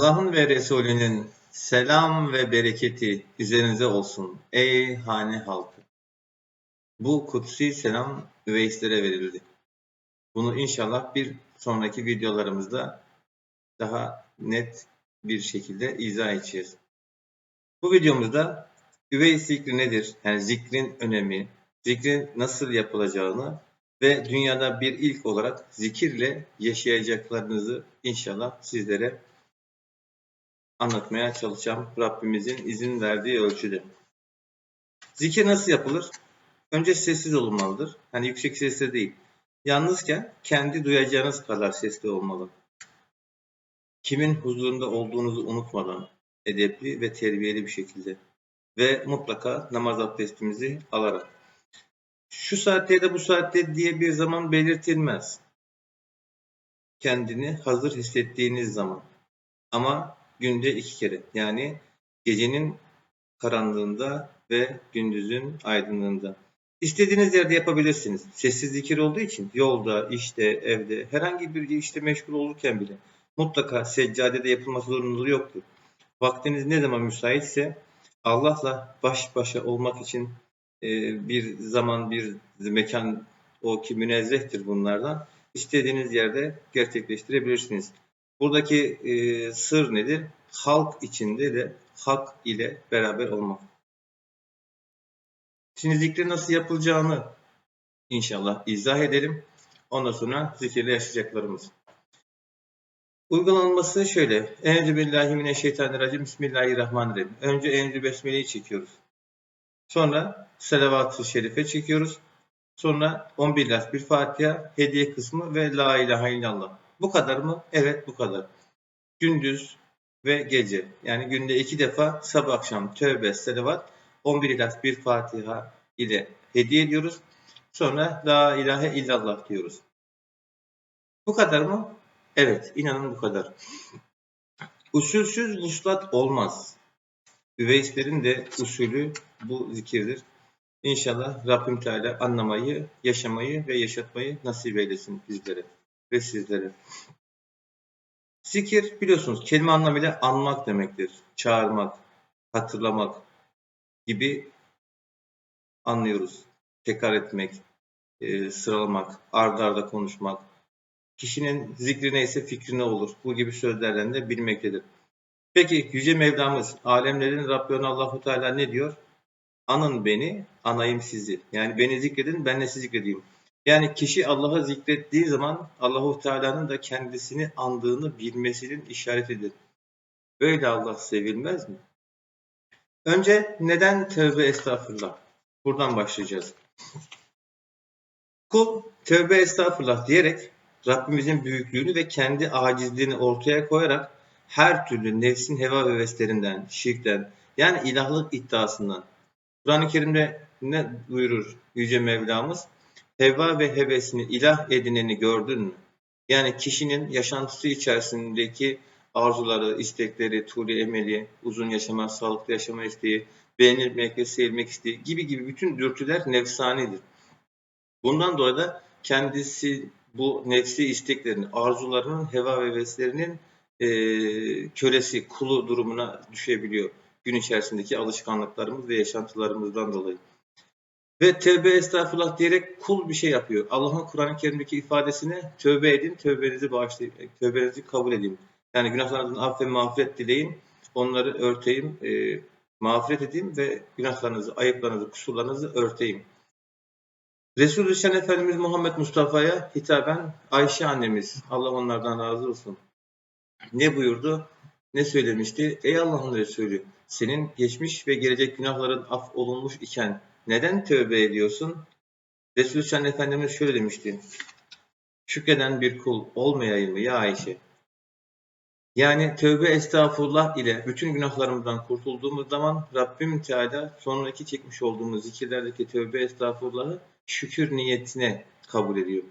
Allah'ın ve Resulünün selam ve bereketi üzerinize olsun ey hane halkı. Bu kutsi selam üveyslere verildi. Bunu inşallah bir sonraki videolarımızda daha net bir şekilde izah edeceğiz. Bu videomuzda üvey zikri nedir? Yani zikrin önemi, zikrin nasıl yapılacağını ve dünyada bir ilk olarak zikirle yaşayacaklarınızı inşallah sizlere anlatmaya çalışacağım Rabbimizin izin verdiği ölçüde. Zikir nasıl yapılır? Önce sessiz olmalıdır. Hani yüksek sesle değil. Yalnızken kendi duyacağınız kadar sesli olmalı. Kimin huzurunda olduğunuzu unutmadan, edepli ve terbiyeli bir şekilde ve mutlaka namaz abdestimizi alarak. Şu saatte da bu saatte diye bir zaman belirtilmez. Kendini hazır hissettiğiniz zaman. Ama günde iki kere. Yani gecenin karanlığında ve gündüzün aydınlığında. İstediğiniz yerde yapabilirsiniz. Sessiz zikir olduğu için yolda, işte, evde, herhangi bir işte meşgul olurken bile mutlaka seccadede yapılması zorunluluğu yoktur. Vaktiniz ne zaman müsaitse Allah'la baş başa olmak için e, bir zaman, bir mekan o ki münezzehtir bunlardan. İstediğiniz yerde gerçekleştirebilirsiniz. Buradaki e, sır nedir? Halk içinde de hak ile beraber olmak. Şimdi zikri nasıl yapılacağını inşallah izah edelim. Ondan sonra zikirle yaşayacaklarımız. Uygulanması şöyle. Enzü billahi mineşşeytanirracim. Bismillahirrahmanirrahim. Önce enzü besmeleyi çekiyoruz. Sonra salavat-ı şerife çekiyoruz. Sonra 11 las bir Fatiha, hediye kısmı ve la ilahe illallah. Bu kadar mı? Evet bu kadar. Gündüz ve gece. Yani günde iki defa sabah akşam tövbe, salavat, 11 ilas bir Fatiha ile hediye ediyoruz. Sonra la ilahe illallah diyoruz. Bu kadar mı? Evet, inanın bu kadar. Usulsüz vuslat olmaz. Üveyslerin de usulü bu zikirdir. İnşallah Rabbim Teala anlamayı, yaşamayı ve yaşatmayı nasip eylesin bizlere ve sizlere. Zikir biliyorsunuz kelime anlamıyla anmak demektir. Çağırmak, hatırlamak gibi anlıyoruz. Tekrar etmek, e, sıralamak, ardarda arda konuşmak. Kişinin zikri neyse fikri ne olur. Bu gibi sözlerden de bilmektedir. Peki Yüce Mevlamız, alemlerin Rabbi Allahu Teala ne diyor? Anın beni, anayım sizi. Yani beni zikredin, ben de sizi zikredeyim. Yani kişi Allah'ı zikrettiği zaman Allahu Teala'nın da kendisini andığını bilmesinin işaretidir. Böyle Allah sevilmez mi? Önce neden tövbe estağfurullah? Buradan başlayacağız. Kul tövbe estağfurullah diyerek Rabbimizin büyüklüğünü ve kendi acizliğini ortaya koyarak her türlü nefsin heva ve heveslerinden, şirkten yani ilahlık iddiasından. Kur'an-ı Kerim'de ne buyurur Yüce Mevlamız? Heva ve hevesini ilah edineni gördün mü? Yani kişinin yaşantısı içerisindeki arzuları, istekleri, tuli emeli, uzun yaşama, sağlıklı yaşama isteği, beğenilmek ve sevilmek isteği gibi gibi bütün dürtüler nefsanidir. Bundan dolayı da kendisi bu nefsi isteklerin, arzularının, heva ve heveslerinin e, kölesi, kulu durumuna düşebiliyor. Gün içerisindeki alışkanlıklarımız ve yaşantılarımızdan dolayı. Ve tövbe estağfurullah diyerek kul bir şey yapıyor. Allah'ın Kur'an-ı Kerim'deki ifadesine tövbe edin, tövbenizi bağışlayın, tövbenizi kabul edeyim. Yani günahlarınızın af ve mağfiret dileyin, onları örteyim, e, mağfiret edeyim ve günahlarınızı, ayıplarınızı, kusurlarınızı örteyim. Resulü Şen Efendimiz Muhammed Mustafa'ya hitaben Ayşe annemiz, Allah onlardan razı olsun. Ne buyurdu? Ne söylemişti? Ey Allah'ın Resulü, senin geçmiş ve gelecek günahların af olunmuş iken neden tövbe ediyorsun? Resulü Şen Efendimiz şöyle demişti. Şükreden bir kul olmayayım mı ya Ayşe? Yani tövbe estağfurullah ile bütün günahlarımızdan kurtulduğumuz zaman Rabbim Teala sonraki çekmiş olduğumuz zikirlerdeki tövbe estağfurullahı şükür niyetine kabul ediyor.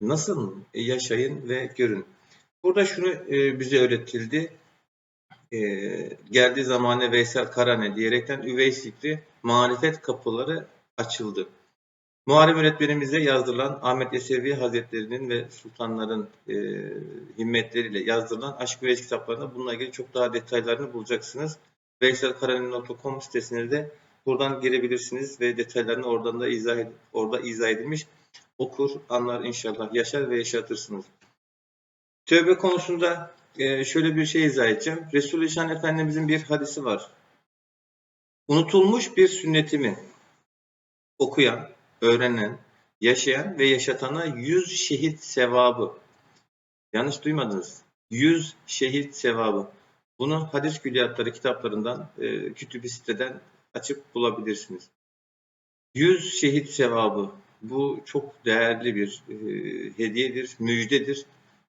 Nasıl e, yaşayın ve görün. Burada şunu e, bize öğretildi. E, geldiği zamane Veysel Karane diyerekten üvey zikri marifet kapıları açıldı. Muharrem öğretmenimize yazdırılan Ahmet Yesevi Hazretleri'nin ve sultanların e, himmetleriyle yazdırılan Aşk ve kitaplarında bununla ilgili çok daha detaylarını bulacaksınız. veyselkaranin.com sitesine de buradan girebilirsiniz ve detaylarını oradan da izah orada izah edilmiş. Okur, anlar inşallah, yaşar ve yaşatırsınız. Tövbe konusunda e, şöyle bir şey izah edeceğim. Resul-i Şan Efendimizin bir hadisi var. Unutulmuş bir sünnetimi okuyan, öğrenen, yaşayan ve yaşatana yüz şehit sevabı. Yanlış duymadınız. Yüz şehit sevabı. Bunu hadis külliyatları kitaplarından, e, kütüb siteden açıp bulabilirsiniz. Yüz şehit sevabı. Bu çok değerli bir e, hediyedir, müjdedir.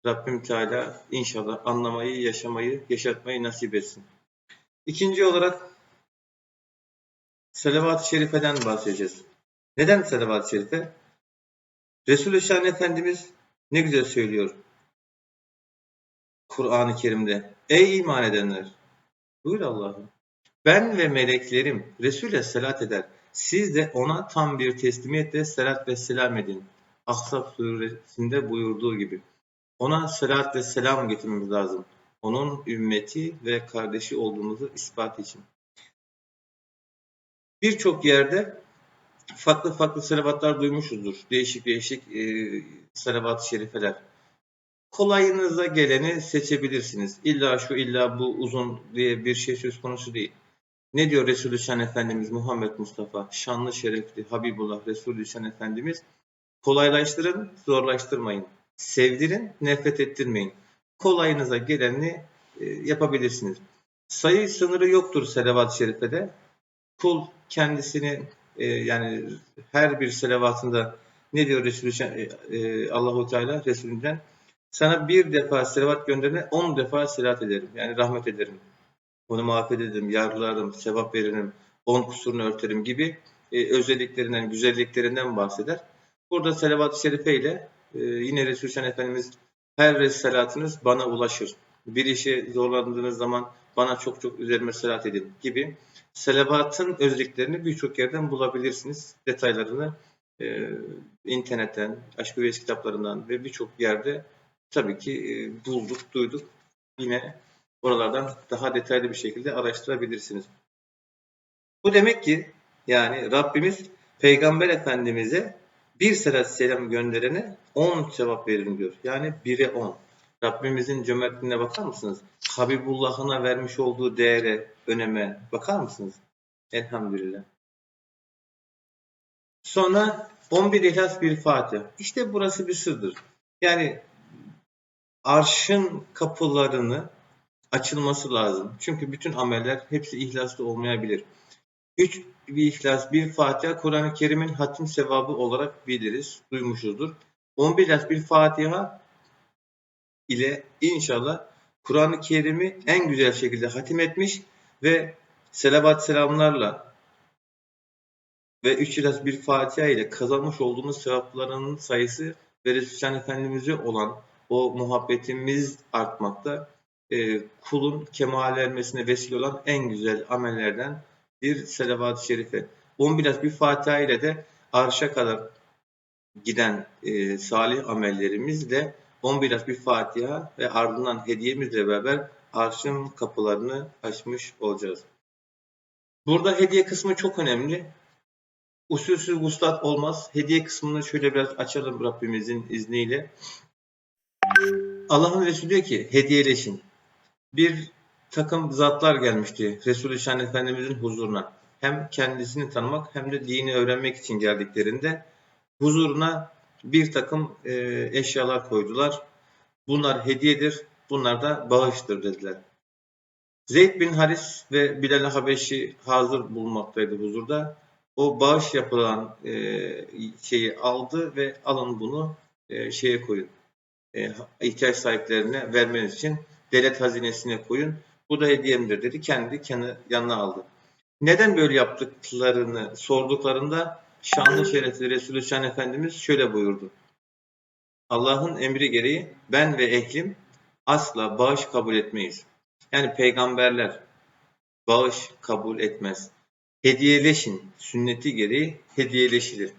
Rabbim Teala inşallah anlamayı, yaşamayı, yaşatmayı nasip etsin. İkinci olarak Selavat-ı Şerife'den bahsedeceğiz. Neden Selavat-ı Şerife? Resulü Şan Efendimiz ne güzel söylüyor Kur'an-ı Kerim'de. Ey iman edenler! Buyur Allah'ım. Ben ve meleklerim Resul'e selat eder. Siz de ona tam bir teslimiyetle selat ve selam edin. Ahzab suresinde buyurduğu gibi. Ona selat ve selam getirmemiz lazım. Onun ümmeti ve kardeşi olduğumuzu ispat için. Birçok yerde farklı farklı salavatlar duymuşuzdur. Değişik değişik e, salavat-ı şerifeler. Kolayınıza geleni seçebilirsiniz. İlla şu illa bu uzun diye bir şey söz konusu değil. Ne diyor Resulü Şen Efendimiz Muhammed Mustafa? Şanlı şerefli Habibullah Resulü Şen Efendimiz. Kolaylaştırın, zorlaştırmayın. Sevdirin, nefret ettirmeyin. Kolayınıza geleni e, yapabilirsiniz. Sayı sınırı yoktur selavat-ı şerifede. Kul kendisini e, yani her bir selavatında ne diyor Resulü e, e, Allahu Teala Resulünden sana bir defa selavat gönderene on defa selat ederim. Yani rahmet ederim. Onu mağfiret ederim, yargılarım, sevap veririm, on kusurunu örterim gibi e, özelliklerinden, güzelliklerinden bahseder. Burada selavat-ı şerife ile e, yine Resulü Efendimiz her resalatınız bana ulaşır. Bir işe zorlandığınız zaman bana çok çok üzerime selat edin gibi selavatın özelliklerini birçok yerden bulabilirsiniz. Detaylarını e, internetten, Aşk-ı Veys kitaplarından ve birçok yerde tabii ki e, bulduk, duyduk. Yine oralardan daha detaylı bir şekilde araştırabilirsiniz. Bu demek ki yani Rabbimiz Peygamber Efendimiz'e bir selat selam gönderene 10 cevap verin diyor. Yani 1'e 10. Rabbimizin cömertliğine bakar mısınız? Habibullah'ına vermiş olduğu değere, öneme bakar mısınız? Elhamdülillah. Sonra 11 İhlas bir Fatiha. İşte burası bir sırdır. Yani arşın kapılarını açılması lazım. Çünkü bütün ameller hepsi ihlaslı olmayabilir. Üç bir ihlas, bir Fatiha Kur'an-ı Kerim'in hatim sevabı olarak biliriz, duymuşuzdur. 11 ihlas bir Fatiha ile inşallah Kur'an-ı Kerim'i en güzel şekilde hatim etmiş ve selavat selamlarla ve üç ihlas bir Fatiha ile kazanmış olduğumuz sevaplarının sayısı ve Resulullah Efendimiz'e olan o muhabbetimiz artmakta. Ee, kulun kemal ermesine vesile olan en güzel amellerden bir selavat-ı şerife. 11 ihlas bir Fatiha ile de arşa kadar giden e, salih amellerimizle 11 ihlas bir Fatiha ve ardından hediyemizle beraber arşın kapılarını açmış olacağız. Burada hediye kısmı çok önemli. Usulsüz vuslat olmaz. Hediye kısmını şöyle biraz açalım Rabbimizin izniyle. Allah'ın Resulü diyor ki hediyeleşin. Bir takım zatlar gelmişti Resulü Şen Efendimizin huzuruna. Hem kendisini tanımak hem de dini öğrenmek için geldiklerinde huzuruna bir takım e, eşyalar koydular. Bunlar hediyedir, bunlar da bağıştır dediler. Zeyd bin Haris ve Bilal Habeşi hazır bulunmaktaydı huzurda. O bağış yapılan e, şeyi aldı ve alın bunu e, şeye koyun. E, ihtiyaç sahiplerine vermeniz için devlet hazinesine koyun. Bu da hediyemdir dedi. Kendi kendi yanına aldı. Neden böyle yaptıklarını sorduklarında şanlı şerefli Resulü Şan Efendimiz şöyle buyurdu. Allah'ın emri gereği ben ve ehlim asla bağış kabul etmeyiz. Yani peygamberler bağış kabul etmez. Hediyeleşin sünneti gereği hediyeleşilir.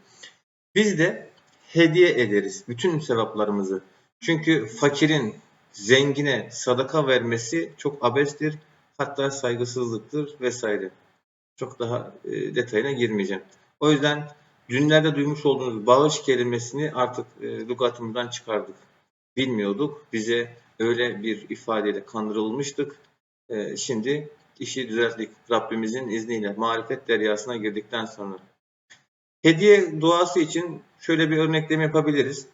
Biz de hediye ederiz bütün sevaplarımızı. Çünkü fakirin zengine sadaka vermesi çok abestir. Hatta saygısızlıktır vesaire. Çok daha e, detayına girmeyeceğim. O yüzden dünlerde duymuş olduğunuz bağış kelimesini artık e, lügatımızdan çıkardık. Bilmiyorduk. Bize öyle bir ifadeyle kandırılmıştık. E, şimdi işi düzelttik. Rabbimizin izniyle marifet deryasına girdikten sonra. Hediye duası için şöyle bir örnekleme yapabiliriz.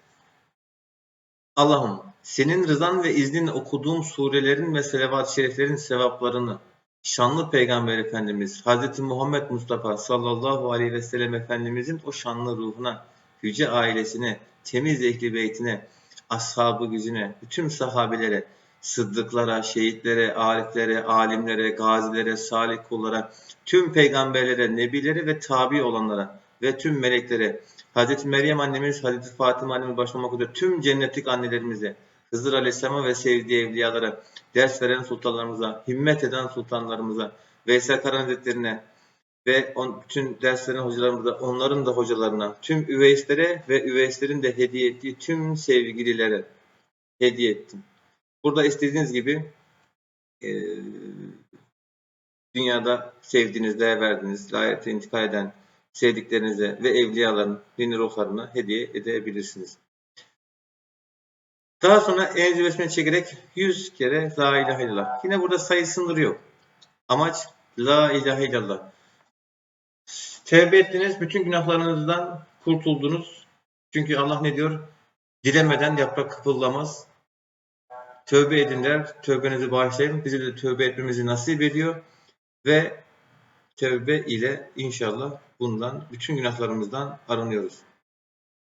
Allah'ım senin rızan ve iznin okuduğum surelerin ve selavat-ı şeriflerin sevaplarını şanlı Peygamber Efendimiz Hz. Muhammed Mustafa sallallahu aleyhi ve sellem Efendimizin o şanlı ruhuna, yüce ailesine, temiz ehli beytine, ashabı gücüne, bütün sahabilere, sıddıklara, şehitlere, ariflere, alimlere, gazilere, salih kullara, tüm peygamberlere, nebilere ve tabi olanlara ve tüm meleklere, Hz. Meryem annemiz, Hz. Fatıma annemiz başlamak üzere tüm cennetlik annelerimize, Hızır Aleyhisselam'a ve sevdiği evliyalara, ders veren sultanlarımıza, himmet eden sultanlarımıza, Veysel Karan ve on, bütün ders veren hocalarımıza, onların da hocalarına, tüm üveyslere ve üveyslerin de hediye ettiği tüm sevgililere hediye ettim. Burada istediğiniz gibi e, dünyada sevdiğiniz, değer verdiğiniz, layıkta intikal eden sevdiklerinize ve evliyaların dini ruhlarına hediye edebilirsiniz. Daha sonra Eûzü Besmele çekerek 100 kere La ilahe illallah. Yine burada sayı sınırı yok. Amaç La ilahe illallah. Tevbe ettiniz, bütün günahlarınızdan kurtuldunuz. Çünkü Allah ne diyor? Dilemeden yaprak kıpıldamaz. Tövbe edinler, tövbenizi bağışlayın. Bize de tövbe etmemizi nasip ediyor. Ve tövbe ile inşallah bundan, bütün günahlarımızdan arınıyoruz.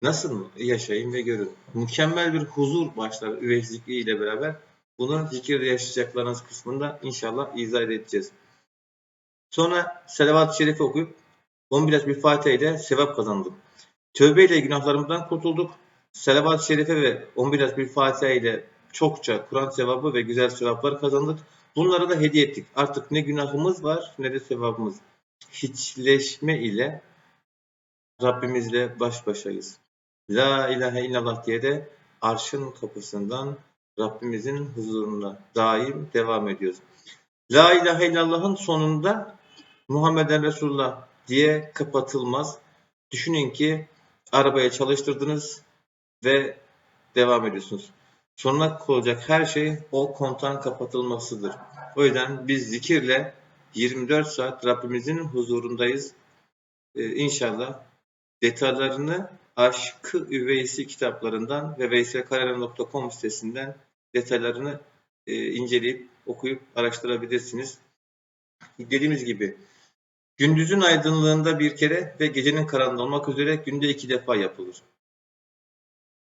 Nasıl? Yaşayın ve görün. Mükemmel bir huzur başlar üveyizlikliği ile beraber. Bunu zikirde yaşayacaklarınız kısmında inşallah izah edeceğiz. Sonra Selavat-ı Şerif'i okuyup 11 bir Fatiha ile sevap kazandık. Tövbe ile günahlarımızdan kurtulduk. Selavat-ı Şerife ve 11 bir Fatiha ile çokça Kur'an sevabı ve güzel sevaplar kazandık. Bunları da hediye ettik. Artık ne günahımız var ne de sevabımız. Hiçleşme ile Rabbimizle baş başayız. La ilahe illallah diye de arşın kapısından Rabbimizin huzurunda daim devam ediyoruz. La ilahe illallah'ın sonunda Muhammeden Resulullah diye kapatılmaz. Düşünün ki arabaya çalıştırdınız ve devam ediyorsunuz. Sonuna olacak her şey o kontağın kapatılmasıdır. O yüzden biz zikirle 24 saat Rabbimizin huzurundayız. Ee, inşallah detaylarını Aşkı Üveysi kitaplarından ve veyselkararem.com sitesinden detaylarını e, inceleyip okuyup araştırabilirsiniz. Dediğimiz gibi gündüzün aydınlığında bir kere ve gecenin karanlığı olmak üzere günde iki defa yapılır.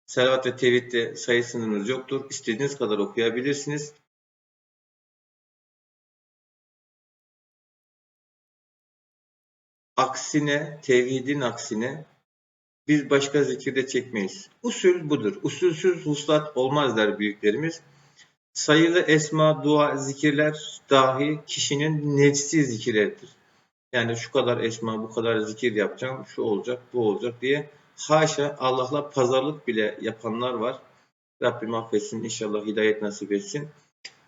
Selavat ve tevhidde sayı sınırınız yoktur. İstediğiniz kadar okuyabilirsiniz. Aksine, tevhidin aksine biz başka zikirde çekmeyiz. Usul budur. Usulsüz huslat olmaz der büyüklerimiz. Sayılı esma, dua, zikirler dahi kişinin nefsi zikirleridir. Yani şu kadar esma, bu kadar zikir yapacağım, şu olacak, bu olacak diye haşa Allah'la pazarlık bile yapanlar var. Rabbim affetsin, inşallah hidayet nasip etsin.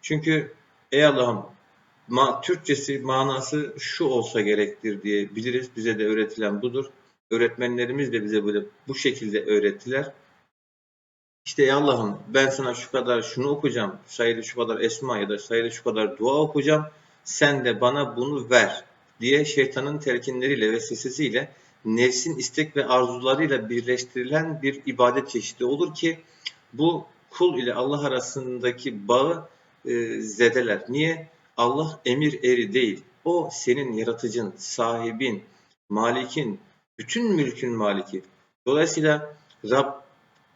Çünkü ey Allah'ım ma Türkçesi manası şu olsa gerektir diye biliriz. Bize de öğretilen budur. Öğretmenlerimiz de bize böyle bu şekilde öğrettiler. İşte ey Allah'ım ben sana şu kadar şunu okuyacağım, sayılı şu kadar esma ya da sayılı şu kadar dua okuyacağım. Sen de bana bunu ver diye şeytanın telkinleriyle ve sesiyle nefsin istek ve arzularıyla birleştirilen bir ibadet çeşidi olur ki bu kul ile Allah arasındaki bağı e, zedeler. Niye? Allah emir eri değil. O senin yaratıcın, sahibin, malikin, bütün mülkün maliki. Dolayısıyla Rab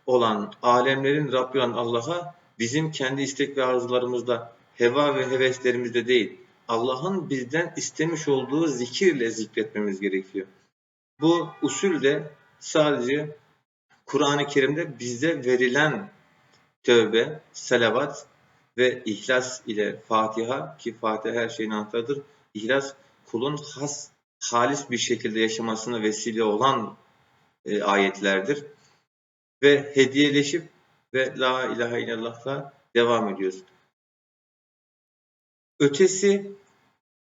olan, alemlerin Rabbi olan Allah'a bizim kendi istek ve arzularımızda, heva ve heveslerimizde değil, Allah'ın bizden istemiş olduğu zikirle zikretmemiz gerekiyor. Bu usul de sadece Kur'an-ı Kerim'de bize verilen tövbe, salavat ve ihlas ile Fatiha ki Fatiha her şeyin anahtarıdır. İhlas kulun has halis bir şekilde yaşamasına vesile olan e, ayetlerdir. Ve hediyeleşip ve La ilahe illallah'la devam ediyoruz. Ötesi,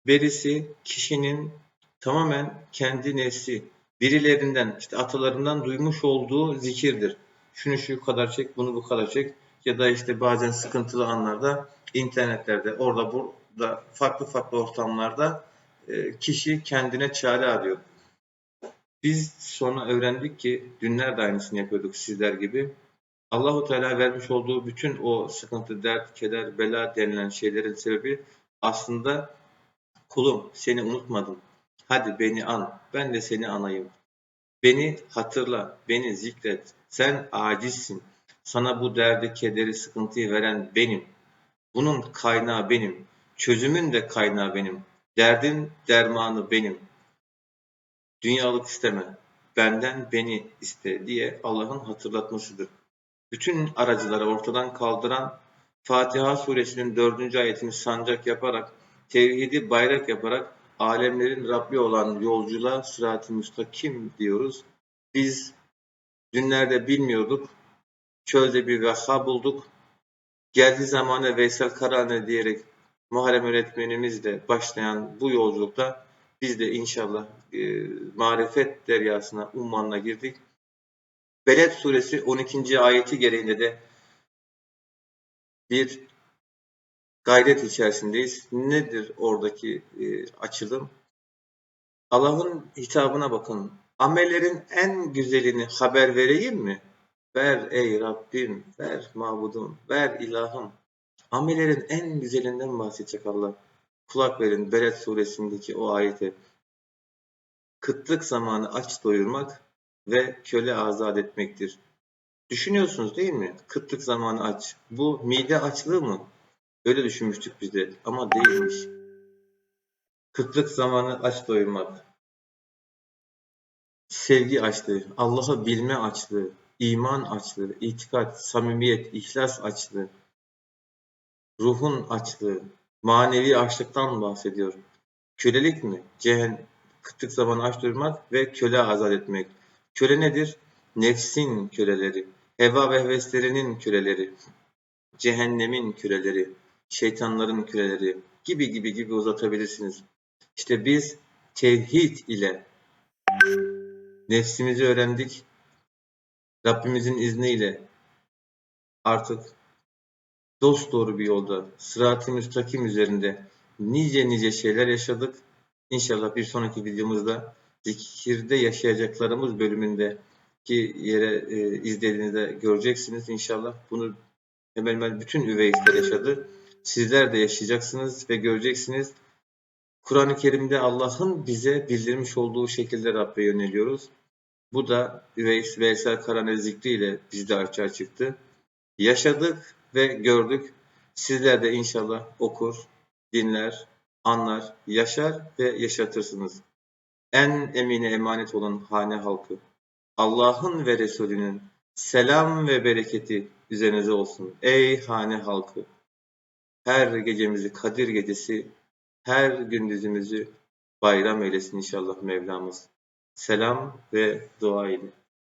berisi kişinin tamamen kendi nefsi, birilerinden, işte atalarından duymuş olduğu zikirdir. Şunu şu kadar çek, bunu bu kadar çek ya da işte bazen sıkıntılı anlarda internetlerde, orada burada farklı farklı ortamlarda kişi kendine çare arıyor. Biz sonra öğrendik ki dünler de aynısını yapıyorduk sizler gibi. Allahu Teala vermiş olduğu bütün o sıkıntı, dert, keder, bela denilen şeylerin sebebi aslında kulum seni unutmadım. Hadi beni an, ben de seni anayım. Beni hatırla, beni zikret. Sen acizsin. Sana bu derdi, kederi, sıkıntıyı veren benim. Bunun kaynağı benim. Çözümün de kaynağı benim. Derdin dermanı benim. Dünyalık isteme. Benden beni iste diye Allah'ın hatırlatmasıdır. Bütün aracıları ortadan kaldıran Fatiha suresinin dördüncü ayetini sancak yaparak, tevhidi bayrak yaparak alemlerin Rabbi olan yolculuğa sırat-ı müstakim diyoruz. Biz dünlerde bilmiyorduk, çölde bir vaka bulduk. Geldi zamanı Veysel Karane diyerek Muharrem öğretmenimizle başlayan bu yolculukta biz de inşallah e, marifet deryasına, ummanına girdik. Beled suresi 12. ayeti gereğinde de bir gayret içerisindeyiz. Nedir oradaki e, açılım? Allah'ın hitabına bakın. Amellerin en güzelini haber vereyim mi? Ver ey Rabbim, ver mabudum, ver ilahım. Amellerin en güzelinden bahsedecek Allah. Kulak verin Beled suresindeki o ayete. Kıtlık zamanı aç doyurmak ve köle azat etmektir. Düşünüyorsunuz değil mi? Kıtlık zamanı aç. Bu mide açlığı mı? Öyle düşünmüştük biz de ama değilmiş. Kıtlık zamanı aç doyurmak. Sevgi açlığı, Allah'ı bilme açlığı, iman açlığı, itikat, samimiyet, ihlas açlığı, ruhun açlığı, manevi açlıktan bahsediyor. Kölelik mi? Cehen, kıtlık zamanı aç doyurmak ve köle azat etmek. Köle nedir? Nefsin köleleri, heva ve heveslerinin köleleri, cehennemin köleleri, şeytanların küreleri gibi gibi gibi uzatabilirsiniz. İşte biz tevhid ile nefsimizi öğrendik. Rabbimizin izniyle artık dost doğru bir yolda, sırat-ı müstakim üzerinde nice nice şeyler yaşadık. İnşallah bir sonraki videomuzda zikirde yaşayacaklarımız bölümünde ki yere e, izlediğinizde göreceksiniz inşallah. Bunu hemen hemen bütün üveyistler yaşadı. Sizler de yaşayacaksınız ve göreceksiniz. Kur'an-ı Kerim'de Allah'ın bize bildirmiş olduğu şekilde Rabbe yöneliyoruz. Bu da Üveys Veysel Karane zikriyle bizde açığa çıktı. Yaşadık ve gördük. Sizler de inşallah okur, dinler, anlar, yaşar ve yaşatırsınız. En emine emanet olan hane halkı. Allah'ın ve Resulünün selam ve bereketi üzerinize olsun. Ey hane halkı! Her gecemizi Kadir gecesi, her gündüzümüzü bayram eylesin inşallah Mevlamız. Selam ve dua ile.